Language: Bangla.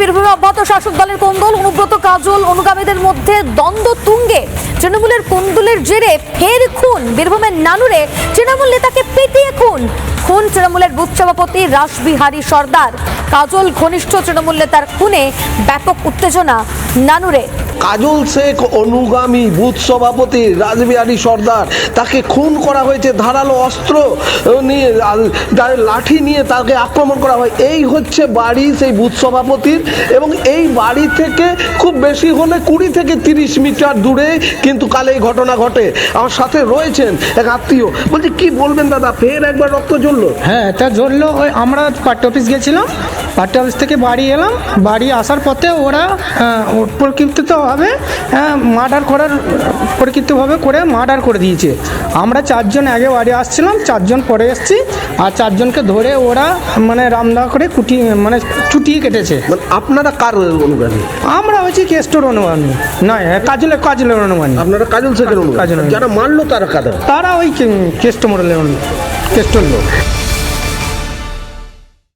বীরভূমে অব্যাহত শাসক দলের কোন্দল, অনুব্রত কাজল, অনুগামীদের মধ্যে দ্বন্দ্ব তুঙ্গে। তৃণমূলের কোন্দলের জেরে ফের খুন। বীরভূমের নানুরে তৃণমূল নেতাকে পেটিয়ে খুন। খুন তৃণমূলের বুথ সভাপতি রাসবিহারী সর্দার। কাজল ঘনিষ্ঠ তৃণমূল নেতার খুনে ব্যাপক উত্তেজনা নানুরে। কাজল শেখ অনুগামী বুথ সভাপতি রাজবিহারী সর্দার, তাকে খুন করা হয়েছে ধারালো অস্ত্র নিয়ে লাঠি নিয়ে তাকে আক্রমণ করা হয়। এই হচ্ছে বাড়ি সেই বুথ সভাপতির এবং এই বাড়ি থেকে খুব বেশি হলে কুড়ি থেকে তিরিশ মিটার দূরে কিন্তু কাল এই ঘটনা ঘটে। আমার সাথে রয়েছেন এক আত্মীয়। বলছি, কি বলবেন দাদা? ফের একবার রক্ত জ্বললো হ্যাঁ তা ধরলো ওই আমরা পার্টি অফিস গেছিলাম পার্টি অফিস থেকে বাড়ি এলাম বাড়ি আসার পথে ওরা আহ, প্রকৃতিতভাবে মার্ডার করার প্রকৃতভাবে করে মার্ডার করে দিয়েছে। আমরা চারজন আগে বাড়ি আসছিলাম চারজন পরে এসেছি আর চারজনকে ধরে ওরা মানে রামদা করে কুটি মানে চুটিয়ে কেটেছে। মানে আপনারা কার অনুগামী? আমরা হচ্ছে কেস্টোর অনুমানী নয় কাজলের কাজলের অনুমানী আপনারা কাজল শেখের অনুগামী? কাজল যারা মারলো তারা কাদের? তারা ওই কেষ্ট মডেলের কেস্টোর লোক